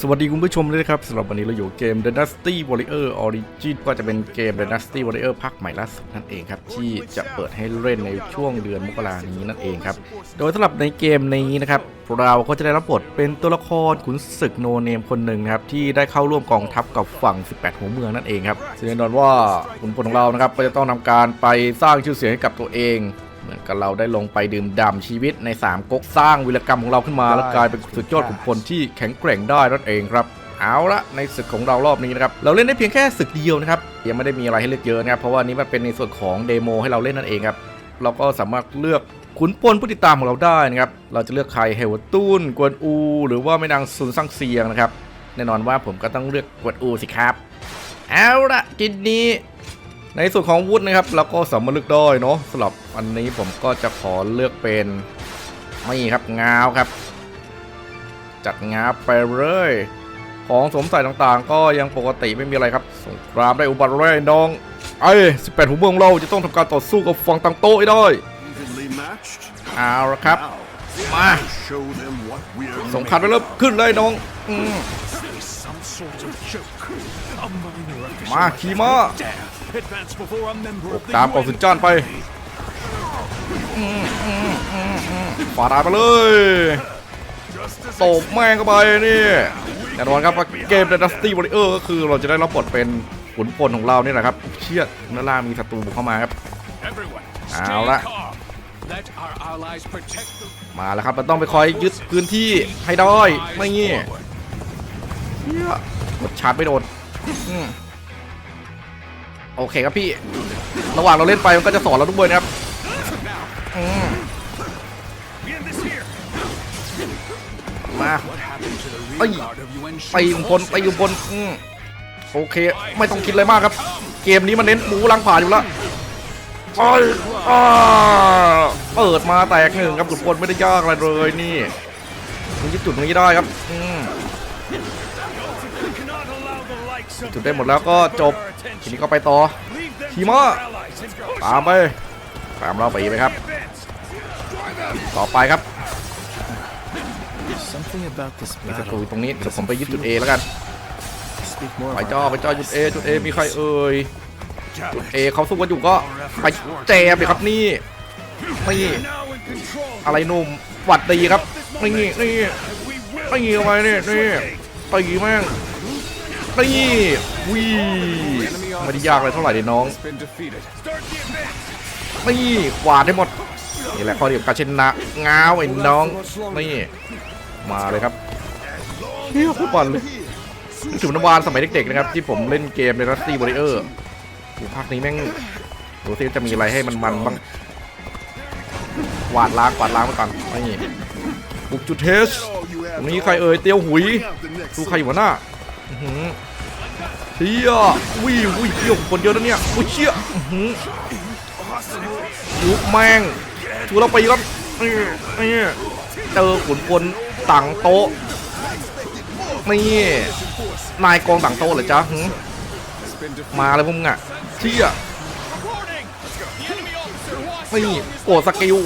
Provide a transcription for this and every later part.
สวัสดีคุณผู้ชมด้วยนะครับสำหรับวันนี้เราอยู่เกม Dynasty Warrior Origin ก็จะเป็นเกม Dynasty Warrior ภาคใหม่ล่าสุดนั่นเองครับ ที่จะเปิดให้เล่นในช่วงเดือนมกรานี้นั่นเองครับ โดยสำหรับในเกมนี้นะครับ เราก็จะได้รับบทเป็นตัวละครขุนศึกโนเนมคนหนึ่งครับ ที่ได้เข้าร่วมกองทัพกับฝั่ง 18 หัวเมืองนั่นเองครับซึ่งแน่นอนว่าขุนพลของเรานะครับก็จะต้องทำการไปสร้างชื่อเสียงให้กับตัวเอง เหมือนกับเราได้ลงไปดื่มด่ำชีวิตใน3ก๊กสร้างวีรกรรมของเราขึ้นมา แล้วกลายเป็นสุดยอดขุนพลที่แข็งแกร่งได้นั่นเองครับเอาละในศึกของเรารอบนี้นะครับเราเล่นได้เพียงแค่ศึกเดียวนะครับยังไม่ได้มีอะไรให้เลือกเยอะนะครับเพราะว่านี้มันเป็นในส่วนของเดโมให้เราเล่นนั่นเองครับเราก็สามารถเลือกขุนพลผู้ติดตามของเราได้นะครับเราจะเลือกใครเฮวตุนกวนอู หรือว่าไม่นางซุนซังเซียงนะครับแน่นอนว่าผมก็ต้องเลือกกวนอูสิครับ เอาละทีนี้ ในส่วนของวุฒินะครับเราก็สามารถเลือกได้เนาะสำหรับอันนี้ผมก็จะขอเลือกเป็นไม่ครับงาวครับ จัดงาไปเลยของสวมใส่ต่างๆ ก็ยังปกติไม่มีอะไรครับ สงครามได้อุบัติเหตุน้องไอ้18หัวเมืองเราจะต้องทำการต่อสู้กับฝั่งต่างโต๊ะให้ได้ Evenly matched. เอาละครับ Now, มา show them what we're สงครามไปเริ่มขึ้นเลยน้องอืม Some sort of joke. A minor official มาขี่ม้า dare advance before a member of the ตามกอง UN สุนจ้านไปฝาดาไปเลยตบแม่งเข้าไปนี่แน่นอนครับว่าเกม Dynasty Warrior ก็คือเราจะได้รับบทเป็นขุนพลของเรานี่แหละครับ เชี่ยด้านล่างมีศัตรูบุกเข้ามาครับ Everyone, Ao stay ละ calm. Let our allies protect the มาแล้วครับเราต้องไปคอยยึดพื้นที่ให้ได้ไม่งี้ forward. เชี่ยกดชาร์จไม่โดนอืม โอเคครับพี่ ระหว่างเราเล่นไปมันก็จะสอนเราทุกเบอร์นะครับมา What happened to the Ây, rear guard of UN ไปยู่บนไปยู่บนอืโอเค ไม่ต้องคิดอะไรมากครับ เกมนี้มันเน้นหมูลังผ่าอยู่แล้วไปอ่าเปิดมาแตกหนึ่งครับขุนพลไม่ได้ยากอะไรเลยนี่มันยึดจุดนี้ได้ครับ จุดได้หมดแล้วก็จบ ทีนี้ก็ไปต่อ Leave them ขี่ to ม้า our allies and push ตามไป ตามเราไปไหมครับ advance. ต่อไปครับ Something about this มีศัต battle รูอยู่ตรงนี้เดี๋ยวผมไปยึดจุด A แล้วกัน speak more ไป of จ้อ our ไปจ้อจุด A จุด A มีใครเอ่ย จุด A เขาสู้กันอยู่ก็ไปแจมเลยครับนี่นี่ Now in control. อะไรหนุ่มหวัดดีครับนี่นี่ We will นี่เข้าไปนี่นี่ตีแม่ง นี่วีไม่ได้ยากเลยเท่าไหร่เดี๋ยน้องนี่กวาดให้หมดนี่แหละข้อดีของการชนะง้าวไอ้น้องนี่มาเลยครับเฮียฟุตบอลเลยถึงน้ำวานสมัยเด็กๆนะครับ ที่ผมเล่นเกมในรัสซี่บริเออร์ภาคนี้แม่งดูซิจะมีอะไรให้มันมันบ้างกวาดล้างกวาดล้างไปก่อนนี่บุกจุดเทสตรงนี้ใครเอ่ยเตียวหุยดูใครอยู่วหน้า เฮียวิววิเฮียคนเยอะนะเนี่ยอุ้ยเชี่ยอือหือยุบแมงชูเราไปครับนี่นี่เจอขุนพลต่างโต๊ะนี่นายกองต่างโต๊ะเหรอจ๊ะมาเลยพวกมึงอะเชี่ยนี่โกดสกิล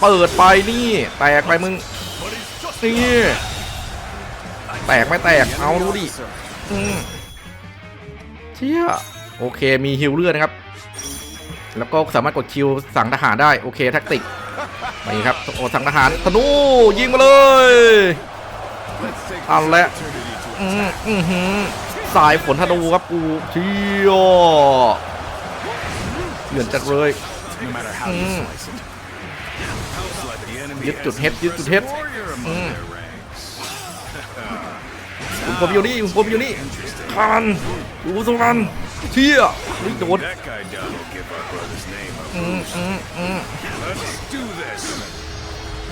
เปิดไปนี่แตกไปมึงนี่ แตกไม่แตกเอาดูดิเชี่ยโอเคมีฮิลเลือดนะครับ แล้วก็สามารถกดคิวสั่งทหารได้โอเคแท็กติกนี่ครับโอสั่งทหารธนูยิงมาเลยเอาละอือือหือสายฝนธนูครับกูเชี่ยเหลือนจัดเลยยึดจุดเฮ็ดยึดจุดเฮ็ด ผมผมอยู่นี่ผมอยู่นี่คันอูสุรันเชี่ยนี่โดน That guy down will give our brother's name up. อืมอืมอืม Let's do this.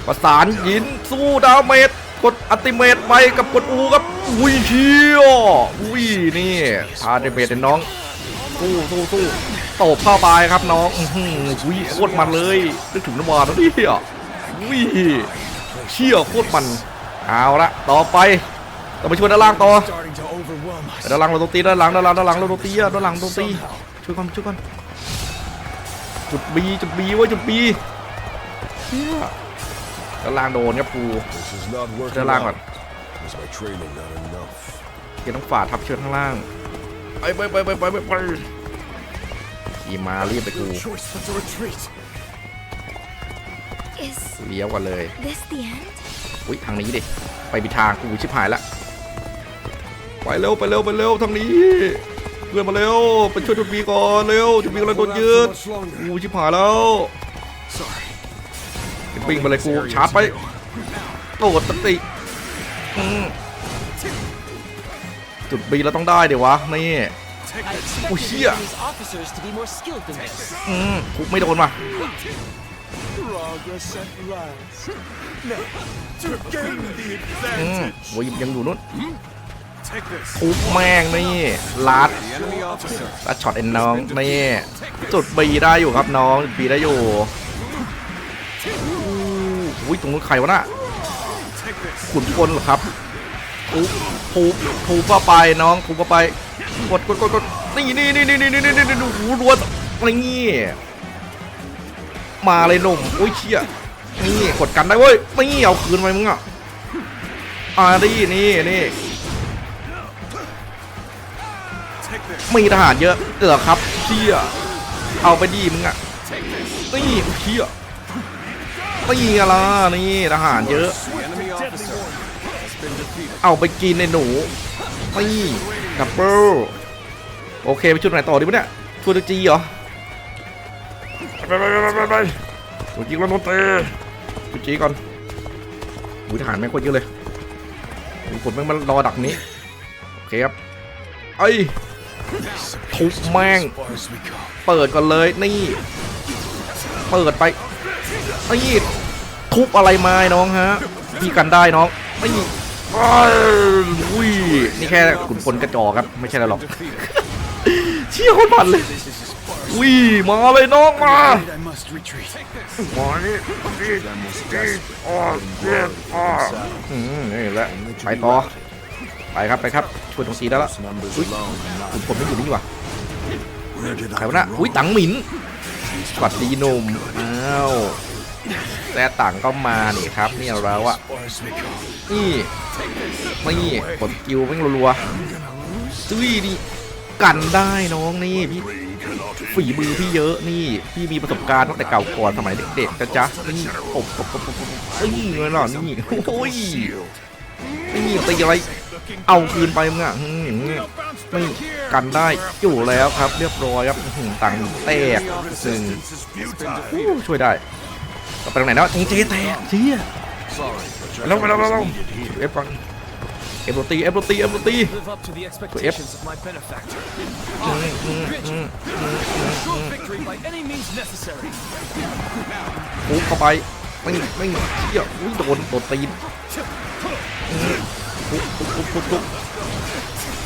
ประสานยินสู้ดาเมจกดอัติเมตไปกับกดอูครับอุ้ยเชี่ยอุ้ยนี่พาเดเมจน้องสู้สู้สู้ตบเข้าไปครับน้องอื้อหืออุ้ยโคตรมันเลยนึกถึงน้ำวานแล้วนี่อะอุ้ยเชี่ยโคตรมันเอาละต่อไป ต้องไปช่วยด้านล่างต่อด้านหลังเราต้องตีด้านหลังด้านหลังด้านหลังเราต้องตีอะด้านหลังต้องตีช่วยก่อนช่วยก่อนจุดบีจุดบีว้ยจุดบีเชี่ยด้านล่างโดนครับปูด้านล่างก่อนเกียร์ต้องฝ่าทับเชือกข้างล่างไปไปไปไปไปไปไปขี่มารีบไปกูเลี้ยวกันเลยอุ้ยทางนี้ดิไปผิดทางกูชิบหายละ ไปเร็วไปเร็วไปเร็วทางนี้เพื่อนมาเร็วไปช่วยจุดบีก่อนเร็วจุดบีกำลังโดนยึดกูชิบหายแล้วปิ้งไปเลยกูชาร์จไปโตดสติจุดบีเราต้องได้เดี๋ยววะนี่ I expected Oh, here. these officers to be more skilled than this. อืมกูไม่โดนว่ะอืม advantage. โอ้ยยังอยู่นู้น ทุบแม่งนี่ลัดลัดช็อตเอ็นน้องนี่จุดบีได้อยู่ครับน้องบีได้อยู่อุ้ยตรงนู้นใครวะน่ะขุนพลเหรอครับทุบทุบทุบเข้าไปน้องทุบเข้าไปกดกดกดกดนี่นี่นี่นี่นี่นี่นี่นี่หูรัวอะไรงี้มาเลยหนุ่มอุ้ยเชี่ยนี่กดกันได้เว้ยนี่เอาคืนไปมึงอะอ่าดินี่นี่ มีทหารเยอะเกือครับเชี่ยเอาไปดีมึงอะนี่เชี่ยนี่อะไรนี่ทหารเยอะ เอาไปกินในหนูนี่ดับเบิลโอเคไปชุดไหนต่อดีวะเนี่ยชุดจีเหรอไปไปไปไปไปชุดจีแล้วนนเตชุดจีก่อนอุ้ยทหารแม่งโคตรเยอะเลยมีคนแม่งมารอดักนี้ โอเคครับไอ้ย ทุบแม่ง เปิดก่อนเลยนี่ เปิดไปนี่ทุบอะไรมาน้องฮะพี่กันได้น้องนี่อ้าวอุ้ยนี่แค่ขุนพลกระจอกครับ ไม่ใช่อะไรหรอก เชี่ยคนมันเลยอุ้ยมาเลยน้องมามานี่นี่นี่อ้อเจ็บอ้ออืมนี่แหละไปต่อ ไปครับไปครับช่วยตรงสีได้แล้วอุ้ย alone are ขุน not พลไม่อยู่นี่ว่ะใครวะนะอุ้ยตังหมินสวัสดีนุ่มอ้าวแต่ต่างก็มานี่ครับนี่เราอะนี่นี่กดกิวแม่งรัวๆจุ้ยนี่กันได้น้องนี่พี่ฝีมือพี่เยอะนี่พี่มีประสบการณ์ตั้งแต่เก่าก่อนสมัยเด็กๆนะจ๊ะนี่ปบปบปบปบปบนี่เลยเหรอนี่โอ้ย นี่ตีอะไร เอาคืนไปมึงอะอืมนี่กันได้อยู่แล้วครับ เรียบร้อยครับอื้อหือตังแตกหนึ่งช่วยได้ไปตรงไหนแล้วจริงเจแตกเชี่ยแล้วไปแล้วแล้วเอฟก่อนเอฟโรตีเอฟโรตีเอฟโรตี Live up to the expectations of my benefactor. Vigil. Ensure victory by any means necessary. ปุ๊บเข้าไปไม่ไม่เชี่ยอุ้ยโดนโดนตีน ปุ๊บปุ๊บปุ๊บปุ๊บ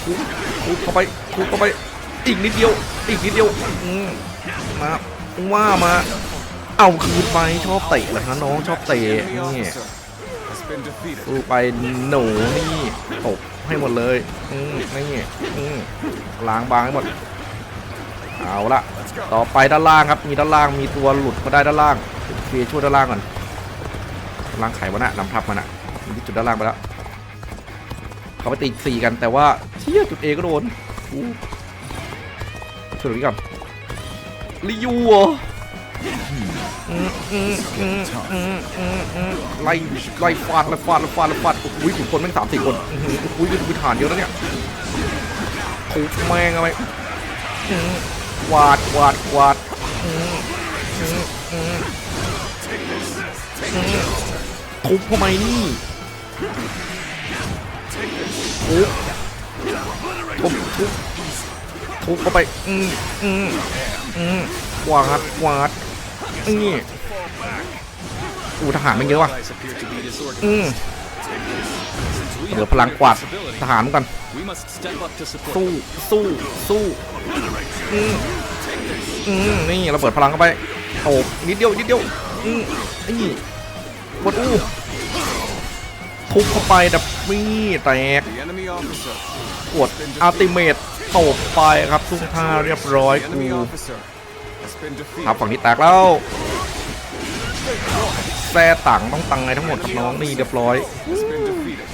ปุ๊บปุ๊บเข้าไปปุ๊บเข้าไป อีกนิดเดียว อีกนิดเดียวอืมาว่ามา เอาคืนไปชอบเตะเหรอฮะน้องชอบเตะนี่ดูไปหนูนี่ตบให้หมดเลย อืมนี่อืมล้างบางให้หมด เอาละต่อไปด้านล่างครับ มีด้านล่าง มีตัวหลุดมาได้ด้านล่างเฟียช่วยด้านล่างก่อนด้านล่างไขวะนะนำทับมันอะมีจุดด้านล่างไปแล้ว เขาไปตีสี่กันแต่ว่าเชี่ยจุดเอก็โดนอู้ช่วยตรงนี้ก่อนลิยูไล่ไล่ฟาดไล่ฟาดไล่ฟาดไล่ฟาดอุ้ยถึงคนแม่งสามสี่คนอื้อหืออุ้ยดูฐานเยอะแล้วเนี่ยทุบแม่งอาไปอื้อวาดวาดวาดอื้ออื้ออื้ออื้อทุบทำไมนี่ ทุบทุบทุบทุบเข้าไป อืมอืมอืมวาดวาดนี่อูทหารมันเยอะว่ะ อืมเดี๋ยว have พลังกวาดทหารกัน สู้ สู้ สู้อืมอืมนี่เราเปิดพลังเข้าไปโอ้นิดเดียว นิดเดียว อืมนี่บดอู้ทุบเข้าไปดับนี่แตก กดอัลติเมตตบไปครับทุ่งท่าเรียบร้อย The กู enemy officer has been defeated. ครับฝั่งนี้แตกแล้วแซ่ตังต้องตังไงทั้งหมดครับน้องนี่เรียบร้อย Has been defeated.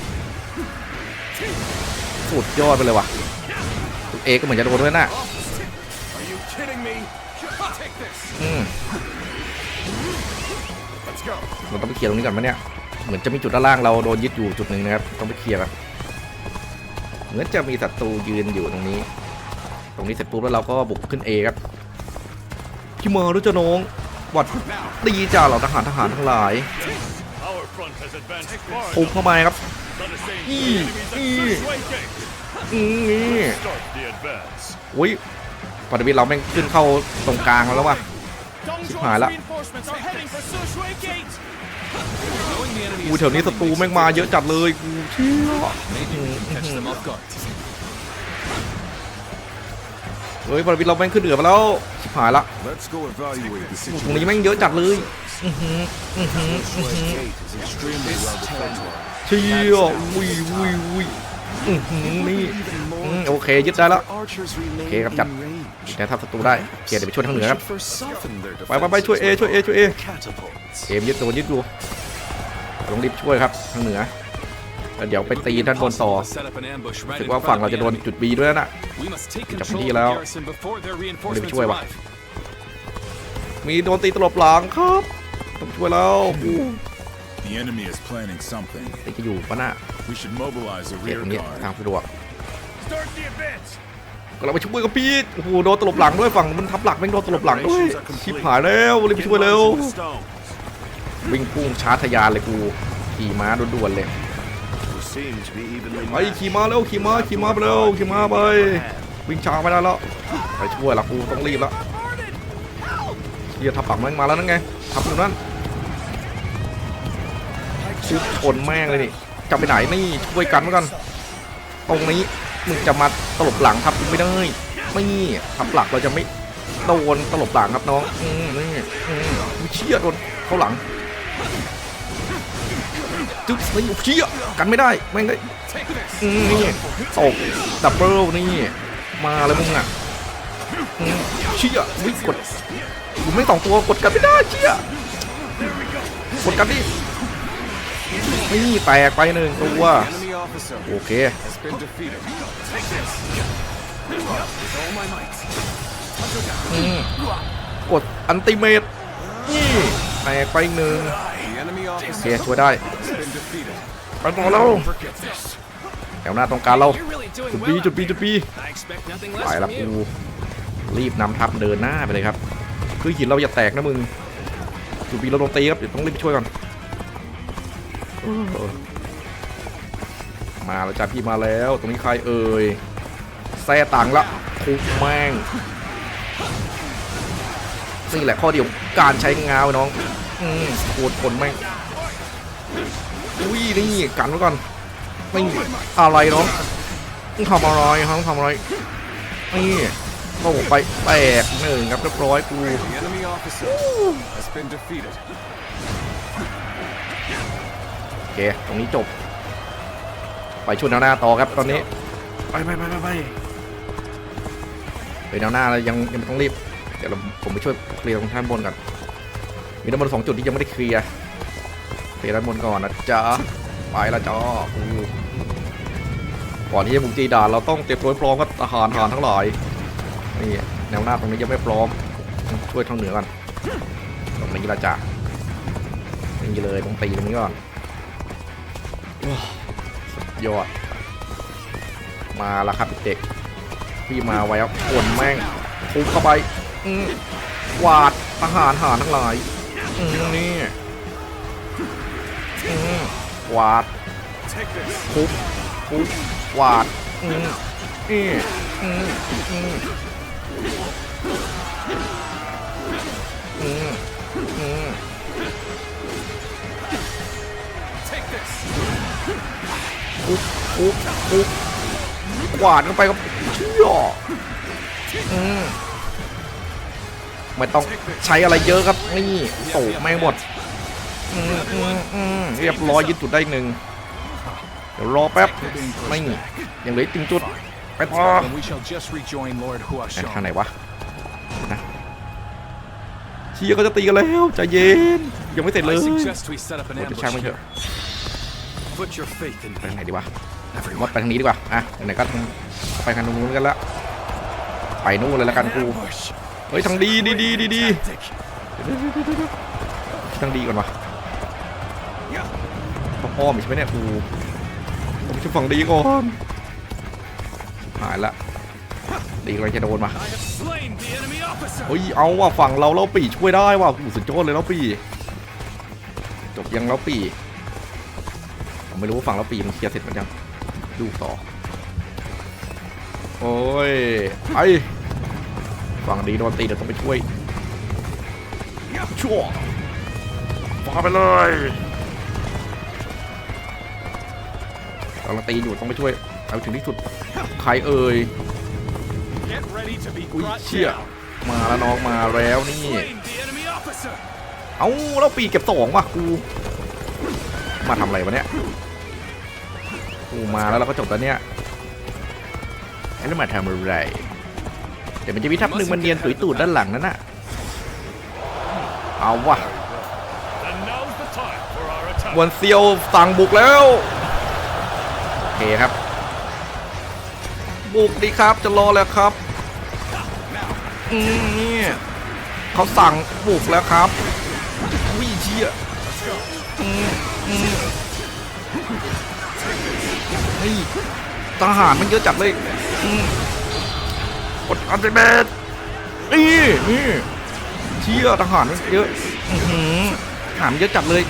สุดยอดไปเลยว่ะตัวเอก็เหมือนจะโดนด้วยนะ Are you kidding me? Take this. อืม Let's go. เราต้องไปเคลียร์ตรงนี้ก่อนไหมเนี่ย เหมือนจะมีจุดด้านล่างเราโดนยึดอยู่จุดหนึ่งนะครับ ต้องไปเคลียร์กัน เหมือนจะมีศัตรูยืนอยู่ตรงนี้ ตรงนี้เสร็จปุ๊บแล้วเราก็บุกขึ้น A ครับคิมอร์รู้จะน้องวัดตีจ่าเหล่าทหารทหารทั้งหลายทุบเข้ามาครับอีอีอีอุ้ยปฏิบัติเราแม่งขึ้นเข้าตรงกลางแล้วว่ะสิบหายละ กูแถวนี้ศัตรูแม่งมาเยอะจัดเลยกูเชี่ยเฮ้ยบอลวิทเราแม่งขึ้นเหนือมาแล้วชิบหายละตรงนี้แม่งเยอะจัดเลยเชี่ยวุ้ยวุ้ยวุ้ยนี่โอเคยึดได้แล้วโอเคครับจัด แต่ถ้าศัตรูได้เกียร์เดี๋ยวไปช่วยทางเหนือครับ Should first soften their ไปไปไปช่วยเอช่วยเอช่วยเอ catapults. เอมยึดโดนยึดอยู่ต้องรีบช่วยครับทางเหนือแล้วเดี๋ยวไปตีด้านบนต่อ Set up an ambush right รู้สึก in ว่า front ฝั่ง of เรา the จะโดน enemy. จุดบีด้วยนะ We must take Chặt control đi of the lao. garrison before their reinforcements chui vào. arrive. มีโดนตีตลบหลังครับต้องช่วยแล้วอู้ The enemy is planning something. ตีจะอยู่ปะน่ะ We should mobilize a เกียร์ rear ตรงนี้ guard. ทางสะดวก Start the advance. ก็เราไปช่วยกับพี่โอ้โหโดนตลบหลังด้วยฝั่งมันทับหลักแม่งโดนตลบหลังด้วยชิบหายแล้วรีบไปช่วยเร็ววิ่งพุ่งชาร์จทยานเลยกูขี่ม้าด่วนๆเลยไปขี่ม้าเร็วขี่ม้าขี่ม้าไปเร็วขี่ม้าไปวิ่งช้าไม่ได้แล้วไปช่วยละกูต้องรีบล้วเฮียทับปักแม่งมาแล้วนั่นไงทับอยู่นั่นชุบชนแม่งเลยนี่จะไปไหนนี่ช่วยกันไว้ก่อนตรงนี้ มึงจะมาตลบหลังทับกูไม่ได้ไม่ทับหลักเราจะไม่โดนตลบหลังครับน้องอืมนี่อืมมึงเชี่ยโดนเข้าหลังจึ๊บนี่เชี่ยกันไม่ได้แม่งได้อืมนี่ตกดับเบิลนี่มาแล้วมึงอะเชี่ยวิ่งกดกูไม่สองตัวกดกันไม่ได้เชี่ยกดกันดินี่แตกไปหนึ่งตัว โอเค has been defeated. กดอันติเมตนี่แตกไปหนึ่ง The enemy โอเค officer ช่วยได้ has been defeated. ไปต่อแล้วแถวหน้าตรงกลารเรา You're really doing จุดบี well. จุดบีจุดบี I expect nothing ไป less ละ from กู you. รีบนำทัพเดินหน้าไปเลยครับ คือหินเราอย่าแตกนะมึงจุดบีเราโดนตีครับเดี๋ยวต้องรีบไปช่วยก่อนเออ มาแล้วจ้าพี่มาแล้ว ตรงนี้ใครเอ่ยแซ่ตังละทุบแม่งนี่แหละข้อเดียวการใช้งาวน้องอืมโคตรคนแม่งอุ้ยนี่กันไว้ก่อนนี่อะไรน้องทำอะไรฮะทำอะไรนี่โอ้ไปแตกหนึ่งครับเรียบร้อยกูโอเคตรงนี้จบ ไปชุดแนวหน้าต่อครับตอนนี้ไปไปไปไปไปไปแนวหน้าแล้วยังยังไม่ต้องรีบเดี๋ยวเราผมไปช่วยเคลียร์ตรงท่านบนก่อนมีทั้งหมดสองจุดที่ยังไม่ได้เคลียร์เคลียร์ด้านบนก่อนนะจ๊ะไปละจ้ากูก่อนที่จะบุกตีด่านเราต้องเตรียมตัวให้พร้อมกับทหารทหารทั้งหลายนี่แนวหน้าตรงนี้ยังไม่พร้อมช่วยทางเหนือก่อนตรงนี้ละจ้ะนี่เลยต้องตีตรงนี้ก่อน ยอด มาล้วครับเด็ก พี่มาไว้ครับขนแม่งทุบเข้าไปอืกวาดทหารหารทั้งหลายอืนี่อืกวาดทุบทุบกวาดอืนี่ ปุ๊บปุ๊บปุ๊บกวาดเข้าไปครับเชี่ยอืมไม่ต้องใช้อะไรเยอะครับนี่โตแม่งหมดอืมอืมอืมเรียบร้อยยึดจุดได้อีกหนึ่งเดี๋ยวรอแป๊บไม่ยังเหลืออีกตึงจุดไปต่อ Then we shall just rejoin Lord ไหน Huashong. ทางไหนวะนะเชียร์ก็จะตีกันแล้วใจเย็นยังไม่เสร็จเลย I suggest we set up an โอ้ย ambush ช่างไม่เถ here. อะ ไป me. ทางไหนดีวะมดไปทางนี้ดีกว่าอะไหนๆก็ทางไปทางนู้นกันละไปนู่นเลยละกันกูเฮ้ยทางดีดีดีดีดีทางดีก่อนวะต้องอ้อมอีกใช่ไหมเนี่ยกูผมจะฝั่งดีก่อนหายละดีกำลังจะโดนมา I have slain the enemy officer. เฮ้ยเอาว่ะฝั่งเราเราปีช่วยได้ว่ะกูสุดยอดเลยเราปีจบยังเราปี ผมไม่รู้ว่าฝั่งเราปีมันเคลียร์เสร็จหรือยังดูต่อ โอ้ยไอฝั่งดีโดนตีเดี๋ยวต้องไปช่วยชั่วฟาไปเลยกำลังตีอยู่ต้องไปช่วย เอาถึงที่สุด ใครเอ่ย Get ready to be อุ้ย brought เชี่ย down. มาแล้วน้องมาแล้วนี่ Slain the enemy officer. เอ้าแล้วปีเก็บสองว่ะกู มาทำอะไรวะเนี่ย กูมาแล้วเราก็จบแล้วเนี่ยแล้วมาทำอะไรเดี๋ยวมันจะมีทัพหนึ่งมันเนียนตุยตูดด้านหลังนั่นน่ะเอาวะมวนเซียวสั่งบุกแล้วโอเคครับ บุกดีครับจะรอแล้วครับอืมนี่เขาสั่งบุกแล้วครับวิเชียอืมอืม ฮ้ยทหารมันเยอะจัดเลยกดอันเดเบตนี่นี่เชี่ยทหารมันเยอะหือทหารมันเยอะจัดเลย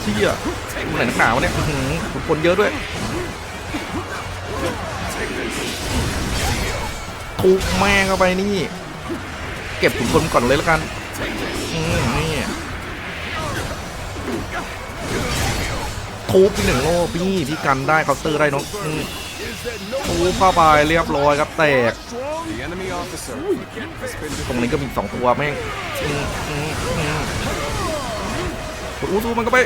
เชี่ยดูไหนนักหนาวะเนี่ยหือคนเยอะด้วยทุบแม่เข้าไปนี่ เก็บขุนพลก่อนเลยแล้วกัน อืม ทุบหนึ่งโอ้พี่พี่กันได้เคาน์เตอร์ได้น้องทุบเข้าไปเรียบร้อยครับแตกตรงนี้ก็มีสองตัวแม่งอู้ทูมันก็ไป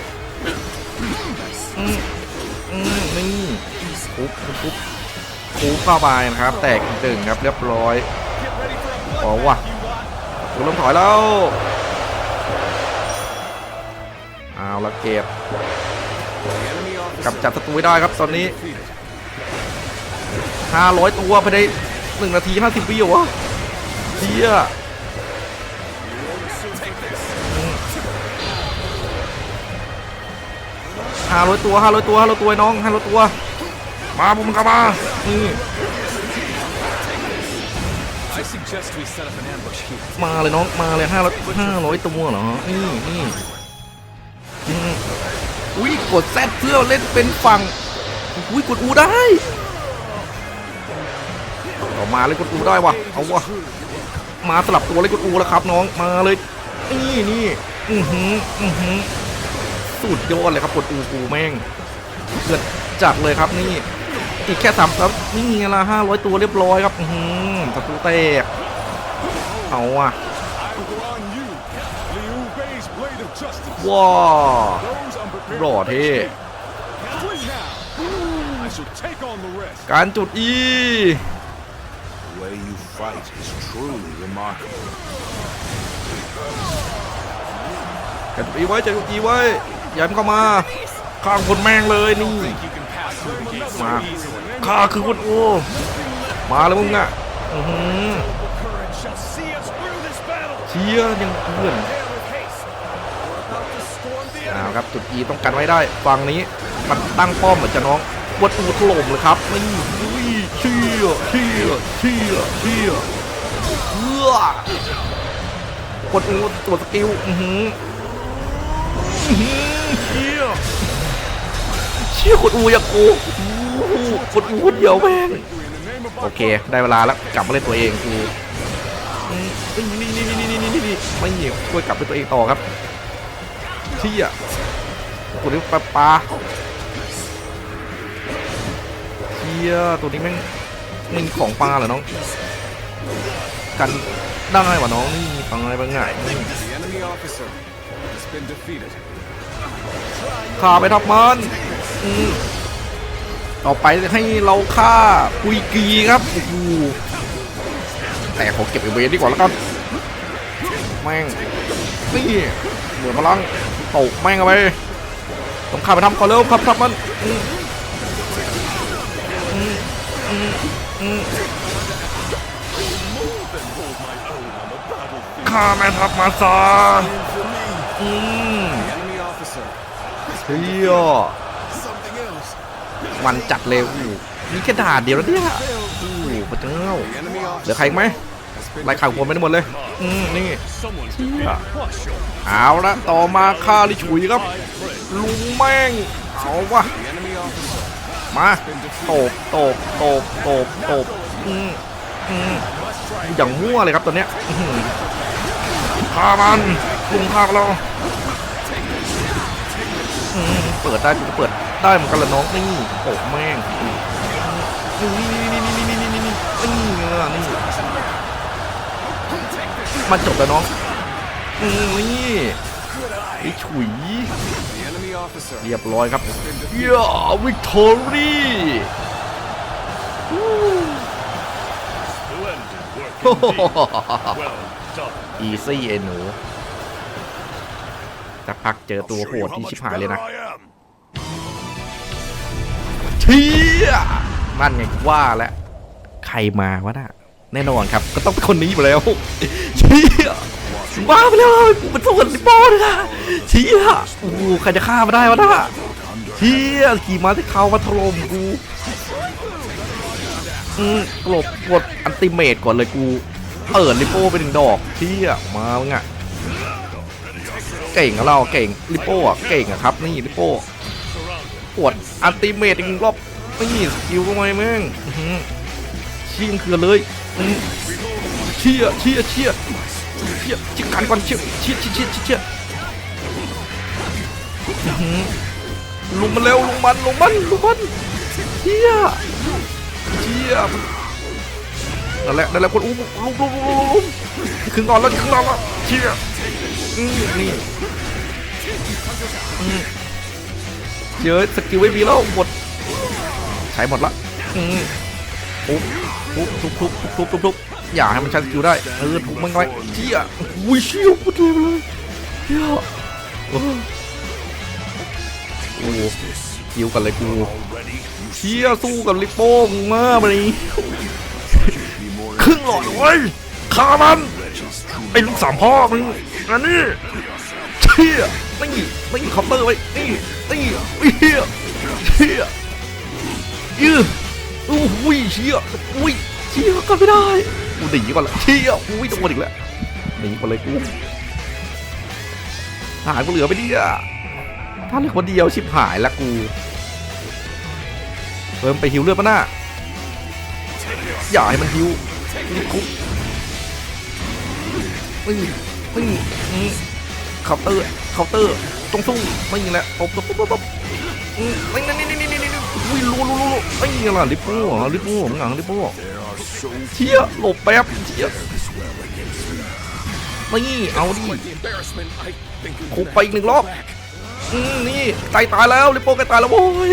นี่ทุบทุบทุบทุบเข้าไปนะครับ แตกอีกหนึ่งครับเรียบร้อยอ๋อว่ะกูเริ่มถอยแล้วเอาละเก็บ กำจัดศัตรูให้ได้ครับตอนนี้ 500 ตัวภายใน1นาที 50วิวะเชี่ยห้าร้อยตัวห้าร้อยตัวห้าร้อยตัวน้องห้าร้อยตัว มาบุมกลับมานี่มาเลยน้องมาเลยห้าร้อยห้าร้อยตัวเหรอนี่นี่ อุ้ยกดแซดเพื่อเล่นเป็นฝั่งอุ้ยกดอูได้เอามาเลยกดอูได้วะเอาวะมาสลับตัวเลยกดอูแล้วครับ น้องมาเลยนี่นี่อือหืออือหือสุดยอดเลยครับกดอูกูแม่งเกิดจัดเลยครับนี่อีกแค่สามครับนี่ไงละห้าร้อยตัวเรียบร้อยครับอือหือศัตรูแตกเอาอะว้า หล่อเท่ Win now. I shall take on the rest. การจุดอี The way you fight is truly remarkable. การจุดอีไว้จะจุดอีไว้ย้ำเข้ามาข้างคนแม่งเลยนี่ You can pass through the gate มา so easily. ข้าคือคนโอ้มาแล้วมึงอะอือหือ Courage shall see us through this battle. เชียร์ยังเพื่อน เอาครับจุดอีต้องกันไว้ได้ฝั่งนี้มันตั้งป้อมเหมือนจะน้องวัดอูถล่มเลยครับนี่เชียร์เชียร์เชียร์เชียร์เพื่อกดอูตรวสกิลอือหืออื้อหือเชียร์เชียร์กดอูอย่าโกงโอ้โหกดอูคนเดียวแม่งโอเค ได้เวลาแล้วกลับมาเล่นตัวเองกูนี่นี่นี่นี่นี่นี่นี่ไม่เหนียวช่วยกลับไปตัวเองต่อครับ เชี่ยกูนึกปลาปลาเชี่ยตัวนี้แม่งมีของปลาเหรอน้อง กันได้วะน้องนี่ปังอะไรบางไงนี่ The enemy officer has been defeated. ฆ่าไปทับมันอืมต่อไปให้เราฆ่าปุยกีครับโอ้โหแต่ขอเก็บไอเวนดีกว่าแล้วกัน แม่งนี่เห มือนพลังตกแม่งเอาไปต้องฆ่าไปทำก่อนเร็วครับทับมันข้าแม่ทัพมาซาอืมเฮียมันจัดเร็วนี่แค่ด่าเดียวแล้วเนี่ยโอ้โหพระเจ้าเหลือใครอีกไหม ไล่ข่าวผมไปได้หมดเลย อืมนี่ Someone's เชี่ย crush your เอาละต่อมาข้าลิฉุยครับ ลุงแม่ง เอาวะ The enemy officer มาโตบโตบโตบโตบโตบอืมอืมอย่างมั่วเลยครับตอนเนี้ยอื้อหือฆ่ามันลุงฆ่าเราอืมเปิดได้กูก็เปิดได้เหมือนกันละน้องนี่โอ้แม่งนี่นี่นี่นี่นี่นี่นี่นี่นี่เออนี่ มันจบแล้วน้องอืมนี่ไอ้ฉุย The enemy officer เรียบร้อยครับเย้วิกตอรี่ splendid work indeed. Well done. อีซี่เอหนูสักพักเจอตัวโหดที่ชิบหายเลยนะ I am. เชี่ยนั่นไงกูว่าแล้ว ใครมาวะน่ะ แน่นอนครับ ก็ต้องเป็นคนนี้อยู่แล้วเชี่ยบ้าไปแล้วกูเป็นตัวลิปโป้เลยนะเชี่ยโอ้โหใครจะฆ่ามาได้วะนะเชี่ยขี่ม้าที่เขามาถล่มกูอืมกลบกดอันติเมตก่อนเลยกูเปิดลิปโป้ไปหนึ่งดอกเชี่ยมามึงอะเก่งเราเก่งลิปโป้เก่งอะครับ นี่ลิปโป้ปวดอันติเมตอีกรอบนี่สกิลก็ไม่แม่งชี่งคือเลย เชี่ยเชี่ยเชี่ยเชี่ยจิกกันก่อนเชี่ยเชี่ยเชี่ยเชี่ยเชี่ยลุมมันเร็วลุมมันลุมมันลุมมันเชี่ยเชี่ยนั่นแหละนั่นแหละคนอุ้มลุมลุมลุมลุมลุมครึ่งก่อนแล้วครึ่งก่อนแล้วเชี่ยนี่อืมเยอะสกิลไม่มีแล้วหมดใช้หมดละอืมทุบ ทุบทุบทุบทุบทุบทุบอย่าให้มันใช้สกิลได้เออทุบมันไว้เชี่ยอุ้ยเชี่ยพูดเลยเลยเชี่ยโอ้โหโอ้โหคิวกันเลยกูเชี่ยสู้กับลิปโป้งมากเลยครึ่งหลอดเว้ยฆ่ามันไอ้ลูกสามพ่อมึงอันนี้เชี่ยนี่นี่คาน์เตอร์ไว้นี่นี่เชี่ยเชี่ยยืด อู้หูยเชี่ยอุ้ยเชี่ยกันไม่ได้กูหนีก่อนละเชี่ยอุ้ยโดนอีกแล้วหนีก่อนเลยกูหายกูเหลือไปดิอะถ้าเหลือคนเดียวชิบหายละกูเพิ่มไปฮิวเลือดปะหน้าอย่าให้มันฮิวนี่คุกนี่นี่นี่เคาน์เตอร์เคาน์เตอร์ต้องสู้ไม่ยิงแล้วตบตบตบตบตบอืมนี่นี่นี่นี่นี่นี่ อุ้ยรู้รู้รู้ไอ้ยังล่ะลิปโป้ลิปโป้มึงลิปโป้เชี่ยหลบแป๊บเชี่ยนี่เอาดิคุกไปอีกหนึ่งรอบอืมนี่ไกลตายแล้วลิปโป้ไกตายแล้วโว้ย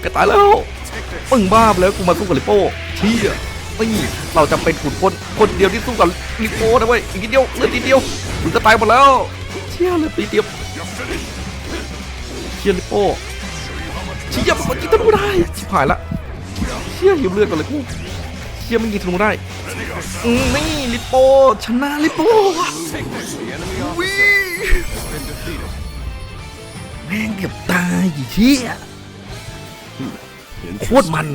ไกตายแล้วมึงบ้าไปแล้วกูมาสู้กับลิปโป้เชี่ยนี่เราจะเป็นขุนพลคนเดียวที่สู้กับลิปโป้นะเว้ยอีกนิดเดียวเลือทีเดียวมึงจะตายหมดแล้วเชี่ยเลือทีเดียวเชี่ยลิปโป้ เชี่ยมันยิงธนูได้ชิบหายละเชี่ยหิวเลือดกันเลยกูเชี่ยมันยิงธนูได้อืมนี่ลิปโป้ชนะลิปโป้ว่ะ The enemy วิ officer has been defeated. แม่งเกือบตายเชี่ยโคตรมัน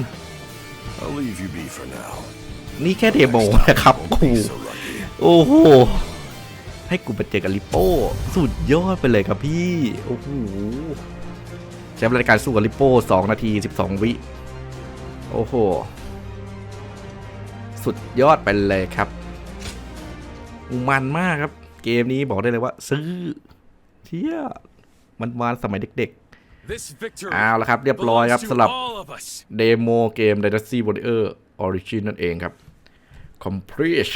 I'll leave you be for now. นี่แค่เดโมนะครับกู So lucky. โอ้โหให้กูไปเจอกับลิปโป้สุดยอดไปเลยครับพี่ โอ้โห ใช้รายการสู้กับลิปโป้2นาที 12 วิ โอ้โห สุดยอดไปเลยครับ มันมากครับ เกมนี้บอกได้เลยว่า ซื้อเที่ยมันวานสมัยเด็ก This victory ๆเอาละครับ เรียบร้อยครับ belongs สำหรับ to all of us. เดโมเกม Dynasty Warrior Origin นั่นเองครับ Complete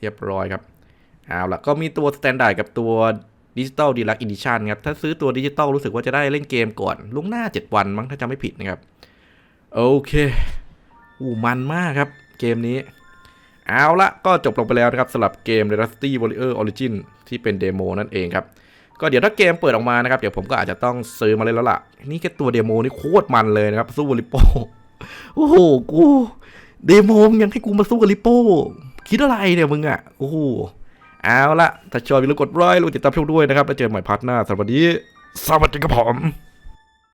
เรียบร้อยครับเอาละก็มีตัว Standard กับตัว Digital Deluxe Edition ครับ ถ้าซื้อตัว Digital รู้สึกว่าจะได้เล่นเกมก่อนล่วงหน้า 7 วันมั้งถ้าจำไม่ผิดนะครับ โอเคอู้มันมากครับเกมนี้ เอาละก็จบลงไปแล้วนะครับสำหรับเกม Dynasty Warrior Origin ที่เป็นเดโมนั่นเองครับ ก็เดี๋ยวถ้าเกมเปิดออกมานะครับ เดี๋ยวผมก็อาจจะต้องซื้อมาเล่นแล้วล่ะ นี่แค่ตัวเดโมนี่โคตรมันเลยนะครับสู้อลิโป้โอ้โหกูเดโมยังให้กูมาสู้กับลิปโป้คิดอะไรเนี่ยมึงอะโอ้โห เอาละถ้าชอบอย่าลืมกดไลค์แล้วกติดตามช่องด้วยนะครับ แล้วเจอกันใหม่พาร์ทหน้าสำหรับวันนี้ สวัสดีครับผม